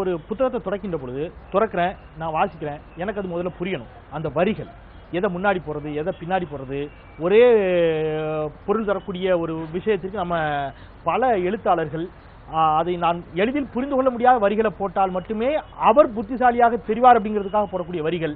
ஒரு புத்தகத்தை துறக்கின்ற பொழுது துறக்கிறேன் நான் வாசிக்கிறேன் எனக்கு அது முதல்ல புரியணும். அந்த வரிகள் எதை முன்னாடி போறது எதை பின்னாடி போறது ஒரே பொருள் தரக்கூடிய ஒரு விஷயத்திற்கு நம்ம பல எழுத்தாளர்கள் அதை நான் எளிதில் புரிந்து கொள்ள முடியாத வரிகளை போட்டால் மட்டுமே அவர் புத்திசாலியாக தெரிவார் அப்படிங்கிறதுக்காக போடக்கூடிய வரிகள்.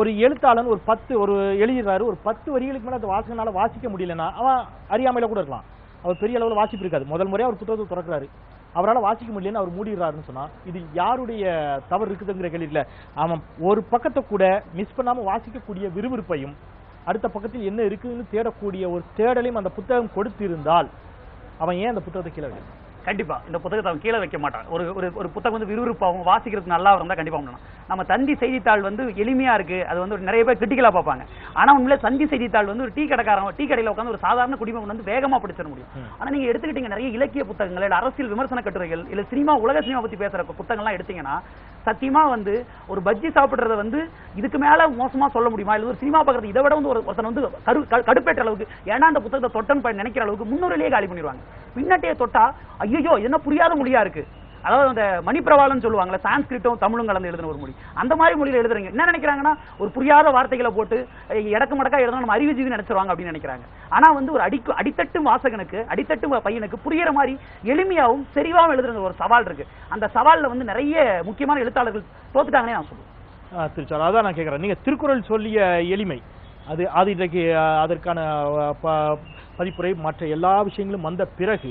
ஒரு எழுத்தாளன் ஒரு பத்து ஒரு எழுதுகிறாரு ஒரு பத்து வரிகளுக்கு மேலே அந்த வாசகனால வாசிக்க முடியலன்னா அவன் அறியாமையில கூட இருக்கலாம். அவர் பெரிய அளவில் வாசிப்பு இருக்காது. முதல் முறையாக அவர் புத்தகத்தை திறக்கிறாரு. அவரால் வாசிக்க முடியலன்னு அவர் மூடிடுறாருன்னு சொன்னா இது யாருடைய தவறு இருக்குதுங்கிற கேள்வியில் அவன் ஒரு பக்கத்தை கூட மிஸ் பண்ணாம வாசிக்கக்கூடிய விறுவிறுப்பையும் அடுத்த பக்கத்தில் என்ன இருக்குதுன்னு தேடக்கூடிய ஒரு தேடலையும் அந்த புத்தகம் கொடுத்திருந்தால் அவன் ஏன் அந்த புத்தகத்தை கீழே வைக்கணும்? கண்டிப்பா. இந்த புத்தகத்தை அவன் கீழே வைக்க மாட்டான். ஒரு ஒரு ஒரு புத்தகம் வந்து விறுவிறுப்பாகவும் வாசிக்கிறதுக்கு நல்லா இருந்தா கண்டிப்பா பண்ணணும் நம்ம தந்தி செய்தித்தாள் வந்து எளிமையா இருக்கு. அது வந்து நிறைய பேர் கிரிட்டிக்கலா பார்ப்பாங்க. ஆனா உண்மையில தந்தி செய்தித்தாள் வந்து ஒரு டீ கடைக்காரன் டீ கடையில உட்காந்து ஒரு சாதாரண குடிமகன் வந்து வேகமா படிச்சிட முடியும். ம். ஆனா நீங்க எடுத்துக்கிட்டீங்க நிறைய இலக்கிய புத்தகங்கள் இல்ல அரசியல் விமர்சன கட்டுரைகள் இல்ல சினிமா உலக சினிமா பத்தி பேசுற புத்தகங்கள்லாம் எடுத்தீங்கன்னா சத்தியமா வந்து ஒரு பஜ்ஜி சாப்பிடுறத வந்து இதுக்கு மேல மோசமா சொல்ல முடியுமா? இல்ல ஒரு சினிமா பார்க்கறது இதை விட வந்து ஒரு ஒருத்தன் வந்து கரு க- கடுப்பேற்ற அளவுக்கு ஏன்னா அந்த புத்தகத்தை தொட்டன் நினைக்கிற அளவுக்கு முன்னுரையிலேயே காலி பண்ணிடுவாங்க. பின்னட்டையே தொட்டா ஐயோ என்ன புரியாத மொழியா இருக்கு? அதாவது அந்த மணிப்பிரவாளம் சொல்லுவாங்கல்ல சான்ஸ்கிரிட்டும் தமிழும் கலந்து எழுதின ஒரு மொழி. அந்த மாதிரி மொழியில எழுதுறீங்க. என்ன நினைக்கிறாங்கன்னா ஒரு புரியாத வார்த்தைகளை போட்டு இடக்கு மடக்கா எழுதணும் நம்ம அறிவுஜீவி நினைச்சிருவாங்க அப்படின்னு நினைக்கிறாங்க. ஆனா வந்து ஒரு அடிக்கு அடித்தட்டு வாசகனுக்கு அடித்தட்டு பையனுக்கு புரியுற மாதிரி எளிமையாகவும் செறிவாகவும் எழுதுற ஒரு சவால் இருக்கு. அந்த சவால்ல வந்து நிறைய முக்கியமான எழுத்தாளர்கள் தோத்துட்டாங்கன்னே நான் சொல்லுவேன். திருச்சார் அதான் நான் கேட்குறேன் நீங்க திருக்குறள் சொல்லிய எளிமை அது அது இன்றைக்கு அதற்கான ப- பதிப்புரை மற்ற எல்லா விஷயங்களும் வந்த பிறகு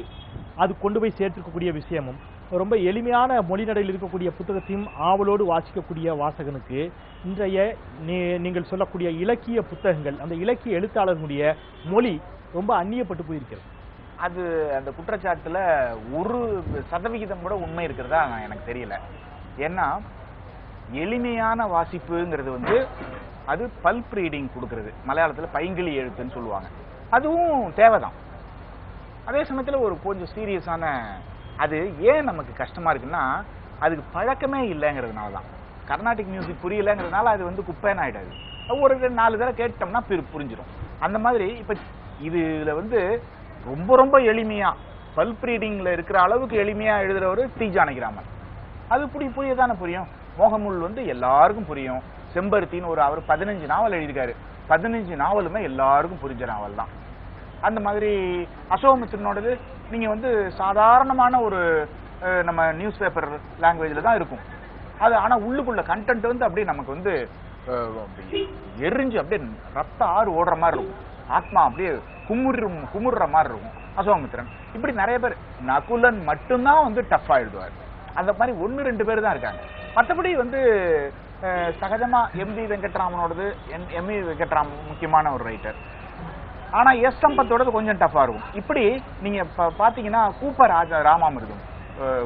அது கொண்டு போய் சேர்த்திருக்கக்கூடிய விஷயமும் ரொம்ப எளிமையான மொழிநடையில் இருக்கக்கூடிய புத்தகத்தையும் ஆவலோடு வாசிக்கக்கூடிய வாசகனுக்கு இன்றைய நீ- நீங்கள் சொல்லக்கூடிய இலக்கிய புத்தகங்கள் அந்த இலக்கிய எழுத்தாளர்களுடைய மொழி ரொம்ப அந்நியப்பட்டு போயிருக்கிறது. அது அந்த குற்றச்சாட்டுல ஒரு சதவிகிதம் கூட உண்மை இருக்கிறதா எனக்கு தெரியல. ஏன்னா எளிமையான வாசிப்புங்கிறது வந்து அது பல்ப் ரீடிங் கொடுக்கறது. மலையாளத்துல பைங்கிளி எழுத்துன்னு சொல்லுவாங்க. அதுவும் தேவைதான். அதே சமயத்துல ஒரு கொஞ்சம் சீரியஸான அது ஏன் நமக்கு கஷ்டமா இருக்குன்னா அதுக்கு பழக்கமே இல்லைங்கிறதுனால தான் கர்நாடிக் மியூசிக் புரியலங்கிறதுனால அது வந்து குப்பைன்னு ஆயிடாது. ஒரு ரெண்டு நாலு தடவை கேட்டோம்னா பிரி புரிஞ்சிடும் அந்த மாதிரி இப்ப இதுல வந்து ரொம்ப ரொம்ப எளிமையா பல்ப் ரீடிங்ல இருக்கிற அளவுக்கு எளிமையா எழுதுறவர் டி. ஜானகிராமன். அது புரிய புரியதானே புரியும்? மோகமுல் வந்து எல்லாருக்கும் புரியும். செம்பருத்தின்னு ஒரு அவர் பதினஞ்சு நாவல் எழுதியிருக்காரு. பதினஞ்சு நாவலுமே எல்லாருக்கும் புரிஞ்ச நாவல் தான் அந்த மாதிரி அசோகமித்திரனோடது நீங்கள் வந்து சாதாரணமான ஒரு நம்ம நியூஸ் பேப்பர் லாங்குவேஜ்ல தான் இருக்கும். அது ஆனால் உள்ளுக்குள்ள கண்டென்ட் வந்து அப்படியே நமக்கு வந்து எரிஞ்சு அப்படியே ரத்த ஆறு ஓடுற மாதிரி இருக்கும். ஆத்மா அப்படியே குமுறும் குமுறுற மாதிரி இருக்கும். அசோகமித்திரன். இப்படி நிறைய பேர் நகுலன் மட்டும்தான் வந்து டஃப்பாக எழுதுவார் அந்த மாதிரி ஒன்னு ரெண்டு பேர் தான் இருக்காங்க. மற்றபடி வந்து சகஜமாக சகஜமா எம்டி வெங்கட்ராமனோடது எம் இ வெங்கட்ராமன் முக்கியமான ஒரு ரைட்டர் ஆனா எஸ் சம்பத்தோடது கொஞ்சம் டஃபா இருக்கும். இப்படி நீங்க பாத்தீங்கன்னா கூப்ப ராஜ ராமாமிருதம்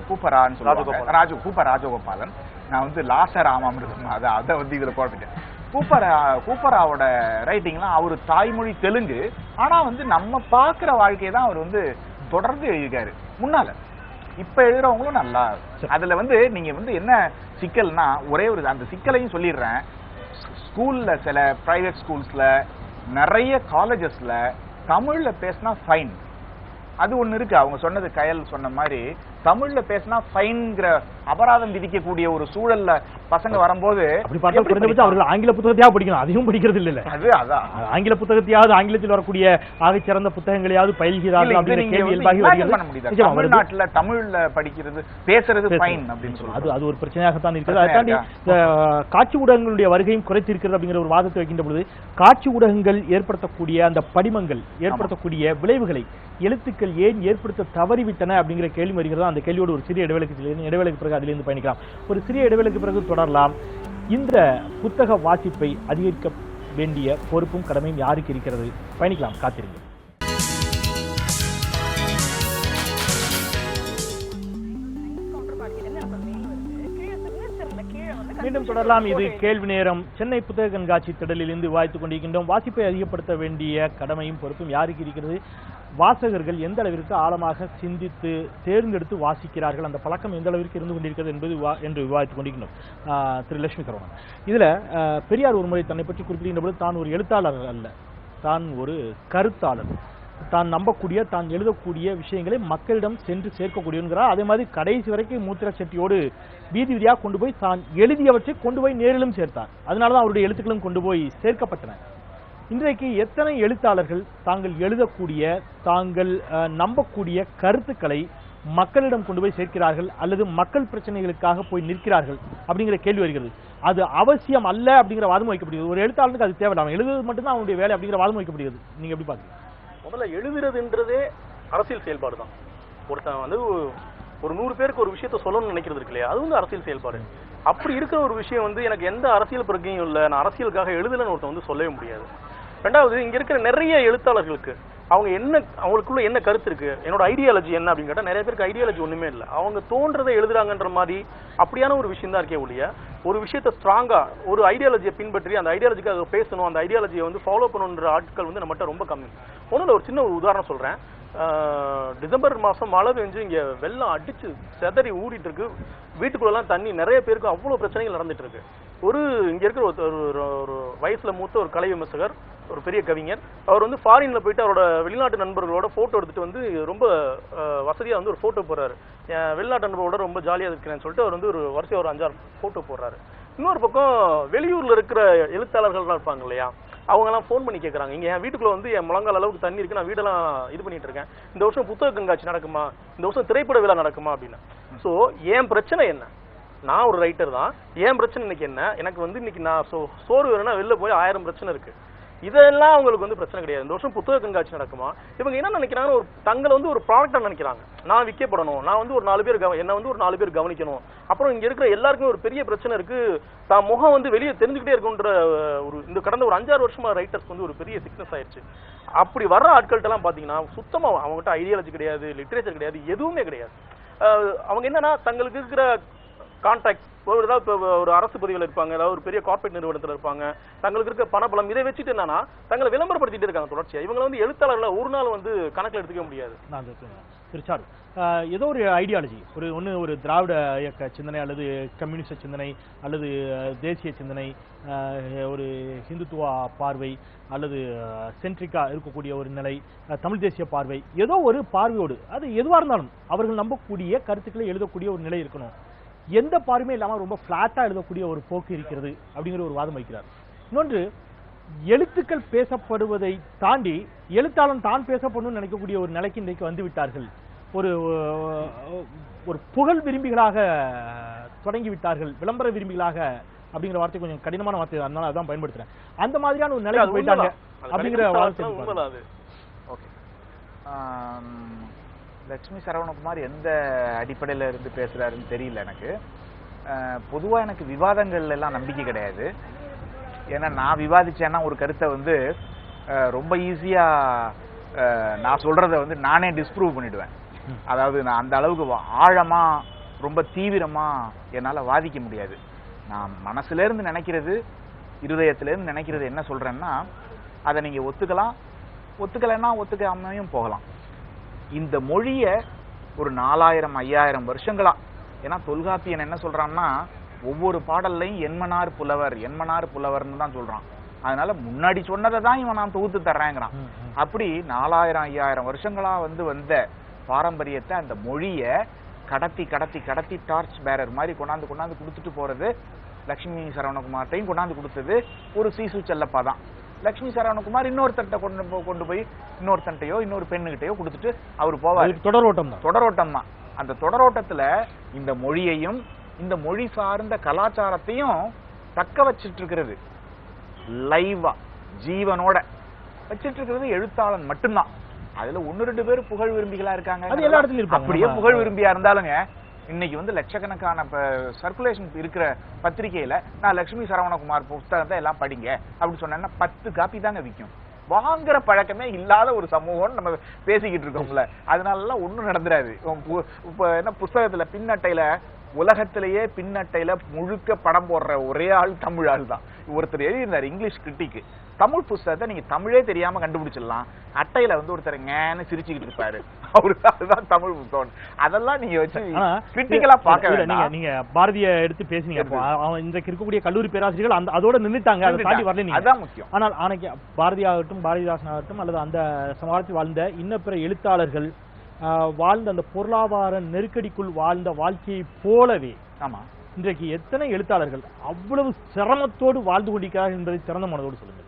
கூப்பரான்னு சொல்லுவாங்க. ராஜ கூப்ப ராஜகோபாலன். நான் வந்து லாச ராமாமிருதம் அதை அதை வந்து இதுல போட்டுட்டேன் கூப்பரா கூப்பராவோட ரைட்டிங்லாம் அவர் தாய்மொழி தெலுங்கு. ஆனா வந்து நம்ம பார்க்குற வாழ்க்கையை தான் அவர் வந்து தொடர்ந்து எழுதியிருக்காரு. முன்னால. இப்ப எழுதுறவங்களும் நல்லா அதுல வந்து நீங்க வந்து என்ன சிக்கல்னா ஒரே ஒரு அந்த சிக்கலையும் சொல்லிடுறேன். ஸ்கூல்ல சில பிரைவேட் ஸ்கூல்ஸ்ல நிறைய காலேஜஸ்ல தமிழ்ல பேசினா ஃபைன் அது ஒண்ணு இருக்கு. அவங்க சொன்னது கயல் சொன்ன மாதிரி தமிழ்ல பேசினா ஃபைன்ங்கிற அபராதம் விதிக்கக்கூடிய ஒரு சூழல்ல பசங்க வரும்போது அப்படி பார்த்தா அவர்கள் ஆங்கில புத்தகத்தையாவது படிக்கணும். அதையும் படிக்கிறது இல்ல அது அதான் ஆங்கில புத்தகத்தையாவது ஆங்கிலத்தில் வரக்கூடிய ஆகச் சிறந்த புத்தகங்களையாவது பயில்கிறார்கள் கேள்வி. தமிழ்நாட்டுல தமிழ்ல படிக்கிறது பேசுறது பேசுறது. ஃபைன் அப்படின்னு அது அது ஒரு பிரச்சனையாகத்தான் இருக்கிறது. அதை தாண்டி காட்சி ஊடகங்களுடைய வருகையும் குறைத்திருக்கிறது அப்படிங்கிற ஒரு வாதத்தை வைக்கின்ற பொழுது காட்சி ஊடகங்கள் ஏற்படுத்தக்கூடிய அந்த படிமங்கள் ஏற்படுத்தக்கூடிய விளைவுகளை எழுத்துக்கள் ஏன் ஏற்படுத்த தவறிவிட்டன அப்படிங்கிற கேள்வி வருகிறது? அந்த கேள்வியோடு ஒரு சிறிய இடைவேளைக்கு. இடைவேளைக்கு பிறகு அதிலிருந்து பயணிக்கலாம். ஒரு சிறிய இடைவெளிக்கு பிறகு தொடரலாம். இந்த புத்தக வாசிப்பை அதிகரிக்க வேண்டிய பொறுப்பும் கடமையும் யாருக்கு இருக்கிறது? பயணிக்கலாம். காத்திருங்கள். மீண்டும் தொடரலாம். இது கேள்வி நேரம். சென்னை புத்தக கண்காட்சி திடலில் இருந்து வாய்த்துக் கொண்டிருக்கின்றோம். வாசிப்பை அதிகப்படுத்த வேண்டிய கடமையும் பொறுப்பும் யாருக்கு இருக்கிறது? வாசகர்கள் எந்த அளவிற்கு ஆழமாக சிந்தித்து தேர்ந்தெடுத்து வாசிக்கிறார்கள் அந்த பழக்கம் எந்த அளவிற்கு இருந்து கொண்டிருக்கிறது என்பது என்று விவாதித்துக் கொண்டிருக்கணும் திரு லட்சுமி கரோணன் இதில் பெரியார் ஒரு முறை தன்னை பற்றி குறிப்பிடுகின்ற பொழுது தான் ஒரு எழுத்தாளர் அல்ல. தான் ஒரு கருத்தாளர். தான் நம்பக்கூடிய தான் எழுதக்கூடிய விஷயங்களை மக்களிடம் சென்று சேர்க்கக்கூடியங்கிறார் அதே மாதிரி கடைசி வரைக்கும் மூத்திர செட்டியோடு வீதி வீதியாக கொண்டு போய் தான் எழுதியவற்றை கொண்டு போய் நேரிலும் சேர்த்தார். அதனால தான் அவருடைய எழுத்துக்களும் கொண்டு போய் சேர்க்கப்பட்டன. இன்றைக்கு எத்தனை எழுத்தாளர்கள் தாங்கள் எழுதக்கூடிய தாங்கள் நம்பக்கூடிய கருத்துக்களை மக்களிடம் கொண்டு போய் சேர்க்கிறார்கள் அல்லது மக்கள் பிரச்சனைகளுக்காக போய் நிற்கிறார்கள் அப்படிங்கிற கேள்வி வருகிறது. அது அவசியம் அல்ல அப்படிங்கிற வாதம் வைக்கப்படுகிறது. ஒரு எழுத்தாளனுக்கு அது தேவையில்லை அவன் எழுதுவது மட்டும்தான் அவனுடைய வேலை அப்படிங்கிற வாதம் வைக்கப்படுகிறது. நீங்க எப்படி பாக்குறீங்க முதல்ல எழுதுறதுன்றதே அரசியல் செயல்பாடு தான். ஒருத்தன் வந்து ஒரு நூறு பேருக்கு ஒரு விஷயத்த சொல்லணும்னு நினைக்கிறது இருக்கு இல்லையா? அது வந்து அரசியல் செயல்பாடு. அப்படி இருக்கிற ஒரு விஷயம் வந்து எனக்கு எந்த அரசியல் பிரச்சனையும் இல்லை. நான் அரசியலுக்காக எழுதலைன்னு ஒருத்தன் வந்து சொல்லவே முடியாது. ரெண்டாவது இங்க இருக்கிற நிறைய எழுத்தாளர்களுக்கு அவங்க என்ன அவங்களுக்குள்ள என்ன கருத்து இருக்கு? என்னோட ஐடியாலஜி என்ன அப்படின்னு கேட்டால் நிறைய பேருக்கு ஐடியாலஜி ஒண்ணுமே இல்லை. அவங்க தோன்றதை எழுதுறாங்கன்ற மாதிரி அப்படியான ஒரு விஷயம் தான் இருக்கே ஒழிய ஒரு விஷயத்த ஸ்ட்ராங்கா ஒரு ஐடியாலஜியை பின்பற்றி அந்த ஐடியாலஜிக்காக பேசணும் அந்த ஐடியாலஜியை வந்து ஃபாலோ பண்ணணுன்ற ஆட்கள் வந்து நம்மகிட்ட ரொம்ப கம்மி. ஒன்றும் ஒரு சின்ன ஒரு உதாரணம் சொல்றேன். டிசம்பர் மாதம் மழை பெஞ்சு இங்கே வெள்ளம் அடிச்சு செதறி ஊடிட்டு இருக்கு. வீட்டுக்குள்ளெல்லாம் தண்ணி நிறைய பேருக்கு அவ்வளோ பிரச்சனைகள் நடந்துட்டு இருக்கு. ஒரு இங்கே இருக்கிற ஒரு ஒரு- ஒரு மூத்த ஒரு கலை விமர்சகர் ஒரு பெரிய கவிஞர். அவர் வந்து ஃபாரினில் போயிட்டு அவரோட வெளிநாட்டு நண்பர்களோட ஃபோட்டோ எடுத்துட்டு வந்து ரொம்ப வசதியாக வந்து ஒரு ஃபோட்டோ போடுறாரு. என் வெளிநாட்டு நண்பரோட ரொம்ப ஜாலியாக இருக்கிறேன்னு சொல்லிட்டு அவர் வந்து ஒரு வரிசையாக ஒரு அஞ்சாறு ஃபோட்டோ போடுறாரு. இன்னொரு பக்கம் வெளியூரில் இருக்கிற எழுத்தாளர்கள்லாம் இருப்பாங்க இல்லையா? அவங்கெல்லாம் ஃபோன் பண்ணி கேட்குறாங்க இங்கே என் வீட்டுக்குள்ளே வந்து என் முழங்கால் அளவுக்கு தண்ணி இருக்கு நான் வீடெல்லாம் இது பண்ணிட்டு இருக்கேன். இந்த வருஷம் புத்தக கண்காட்சி நடக்குமா? இந்த வருஷம் திரைப்பட விழா நடக்குமா? அப்படின்னு. ஸோ என் பிரச்சனை என்ன? நான் ஒரு ரைட்டர் தான். ஏன் பிரச்சனை இன்னைக்கு என்ன? எனக்கு வந்து இன்னைக்கு நான் சோ சோறு வேணும்னா வெளில போய் ஆயிரம் பிரச்சனை இருக்கு. இதெல்லாம் அவங்களுக்கு வந்து பிரச்சனை கிடையாது. இந்த வருஷம் புத்தக கண்காட்சி நடக்குமா? இவங்க என்ன நினைக்கிறாங்க? ஒரு தங்களை வந்து ஒரு ப்ராடக்டா நினைக்கிறாங்க. நான் விற்கப்படணும். நான் வந்து ஒரு நாலு பேர் கவ- என்ன வந்து ஒரு நாலு பேர் கவனிக்கணும். அப்புறம் இங்க இருக்கிற எல்லாருக்குமே ஒரு பெரிய பிரச்சனை இருக்கு. தான் முகம் வந்து வெளியே தெரிஞ்சுக்கிட்டே இருக்குன்ற ஒரு இந்த கடந்த ஒரு அஞ்சாறு வருஷமா ரைட்டர்ஸ் வந்து ஒரு பெரிய சிக்னஸ் ஆயிடுச்சு. அப்படி வர்ற ஆட்கள்கிட்ட எல்லாம் பாத்தீங்கன்னா சுத்தமா அவங்ககிட்ட ஐடியாலஜி கிடையாது லிட்ரேச்சர் கிடையாது எதுவுமே கிடையாது. அவங்க என்னன்னா தங்களுக்கு இருக்கிற கான்டாக்ட் ஒரு ஏதாவது இப்போ ஒரு அரசு பதவியில் இருப்பாங்க ஏதாவது ஒரு பெரிய கார்ப்பரேட் நிறுவனத்தில் இருப்பாங்க தங்களுக்கு இருக்க பணபலம் இதை வச்சுட்டு என்னன்னா தங்களை விளம்பரப்படுத்திட்டு இருக்காங்க தொடர்ச்சியா. இவங்க வந்து எழுத்தாளர்கள் ஒரு நாள் வந்து கணக்கில் எடுத்துக்க முடியாது. நான் திருச்சாடு. ஏதோ ஒரு ஐடியாலஜி ஒரு ஒன்று ஒரு திராவிட இயக்க சிந்தனை அல்லது கம்யூனிஸ்ட சிந்தனை அல்லது தேசிய சிந்தனை ஆஹ், ஒரு ஹிந்துத்துவ பார்வை அல்லது சென்ட்ரிக்கா இருக்கக்கூடிய ஒரு நிலை தமிழ் தேசிய பார்வை ஏதோ ஒரு பார்வையோடு அது எதுவாக இருந்தாலும் அவர்கள் நம்பக்கூடிய கருத்துக்களை எழுதக்கூடிய ஒரு நிலை இருக்கணும். எந்த பார்வையுமே இல்லாமல் ரொம்ப ஃப்ளாட்டாக எழுதக்கூடிய ஒரு போக்கு இருக்கிறது அப்படிங்கிற ஒரு வாதம் வைக்கிறார். இன்னொன்று எழுத்துக்கள் பேசப்படுவதை தாண்டி எழுத்தாளன் தான் பேசப்படணும்னு நினைக்கக்கூடிய ஒரு நிலைக்கு இன்றைக்கு வந்து விட்டார்கள். ஒரு ஒரு புகழ் விரும்பிகளாக தொடங்கி விட்டார்கள். விளம்பர விரும்பிகளாக அப்படிங்கிற வார்த்தை கொஞ்சம் கடினமான வார்த்தை. அதனால அதான் பயன்படுத்துறேன். அந்த மாதிரியான ஒரு நிலைக்கு போயிட்டாங்க அப்படிங்கிற வார்த்தை ஓகே லட்சுமி சரவணகுமார் எந்த அடிப்படையில இருந்து பேசுறாருன்னு தெரியல எனக்கு. பொதுவாக எனக்கு விவாதங்கள்ல எல்லாம் நம்பிக்கை கிடையாது. ஏன்னா நான் விவாதிச்சேன்னா ஒரு கருத்தை வந்து ரொம்ப ஈஸியா நான் சொல்கிறத வந்து நானே டிஸ்ப்ரூவ் பண்ணிடுவேன். அதாவது நான் அந்த அளவுக்கு வா- ஆழமா ரொம்ப தீவிரமா என்னால வாதிக்க முடியாது. நான் மனசுல இருந்து நினைக்கிறது இருதயத்திலேருந்து நினைக்கிறது என்ன சொல்றேன்னா அதை நீங்க ஒத்துக்கலாம். ஒத்துக்கலைன்னா ஒத்துக்காமையும் போகலாம். இந்த மொழிய ஒரு நாலாயிரம் ஐயாயிரம் வருஷங்களா? ஏன்னா தொல்காப்பியன் என்ன சொல்றான்னா ஒவ்வொரு பாடல்லையும் என்மனார் புலவர் என்மனார் புலவர்னு தான் சொல்றான். அதனால முன்னாடி சொன்னதை தான் இவன் நான் தொகுத்து தர்றேங்கிறான். அப்படி நாலாயிரம் ஐயாயிரம் வருஷங்களா வந்து வந்த பாரம்பரியத்தை அந்த மொழிய கடத்தி கடத்தி கடத்தி டார்ச் பேரர் மாதிரி கொண்டாந்து கொண்டாந்து கொடுத்துட்டு போறது லட்சுமி சரவணகுமார்ட்டையும் கொண்டாந்து கொடுத்தது ஒரு சீசு செல்லப்பா தான். லட்சுமி சரவணகுமார் இன்னொருத்தட்ட கொண்டு கொண்டு போய் இன்னொருத்தன்ட்டையோ இன்னொரு பெண்ணுகிட்டயோ கொடுத்துட்டு அவர் போவார். தொடரோட்டம் தொடரோட்டம் தான் அந்த தொடரோட்டத்துல இந்த மொழியையும் இந்த மொழி சார்ந்த கலாச்சாரத்தையும் தக்க வச்சிட்டு இருக்கிறது லைவா ஜீவனோட வச்சிட்டு இருக்கிறது எழுத்தாளன் மட்டும்தான். அதுல ஒன்னு ரெண்டு பேர் புகழ் விரும்பிகளா இருக்காங்க. அப்படியே புகழ் விரும்பியா இருந்தாலுங்க இன்னைக்கு வந்து லட்சக்கணக்கான சர்க்குலேஷன் இருக்கிற பத்திரிக்கையில நான் லட்சுமி சரவணகுமார் புஸ்தகத்தை எல்லாம் படிங்க அப்படின்னு சொன்னேன்னா பத்து காப்பி தாங்க விற்கும் வாங்குற பழக்கமே இல்லாத ஒரு சமூகம் நம்ம பேசிக்கிட்டு இருக்கோம்ல. அதனாலலாம் ஒன்றும் நடந்துராது உம் பு- இப்ப என்ன புஸ்தகத்துல பின்னட்டையில உலகத்திலேயே பின்னட்டையில முழுக்க படம் போடுற ஒரே ஆள் தமிழ் ஆள் தான் ஒருத்தர் எழுதியிருந்தார் இங்கிலீஷ் கிரிட்டிக்கு தமிழ் புஸ்தகத்தை நீங்க தமிழே தெரியாம கண்டுபிடிச்சிடலாம். அட்டையில வந்து ஒருத்தர் ngேன்னு சிரிச்சுக்கிட்டு இருப்பாரு. அவரு அதுதான் தமிழ் புத்தகம். அதெல்லாம் நீங்க வச்சு கிரிட்டிக்கலா பார்க்க நீங்க நீங்க பாரதிய எடுத்து பேசுனீங்க. அப்போ அவன் இன்றைக்கு இருக்கக்கூடிய கல்லூரி பேராசிரியர்கள் அந்த அதோட நின்னுட்டாங்க. அதை தாண்டி வரல நீங்க. அதான் முக்கியம். ஆனால் அன்னைக்கு பாரதி ஆகட்டும் பாரதிதாசன் ஆகட்டும் அல்லது அந்த சமாளத்தில் வாழ்ந்த இன்ன பிற எழுத்தாளர்கள் வாழ்ந்த அந்த பொருளாதார நெருக்கடிக்குள் வாழ்ந்த வாழ்க்கையை போலவே ஆமா. இன்றைக்கு எத்தனை எழுத்தாளர்கள் அவ்வளவு சிரமத்தோடு வாழ்ந்து கொண்டிருக்கிறார்கள் என்பதை திறந்த மனதோடு சொல்லுங்கள்.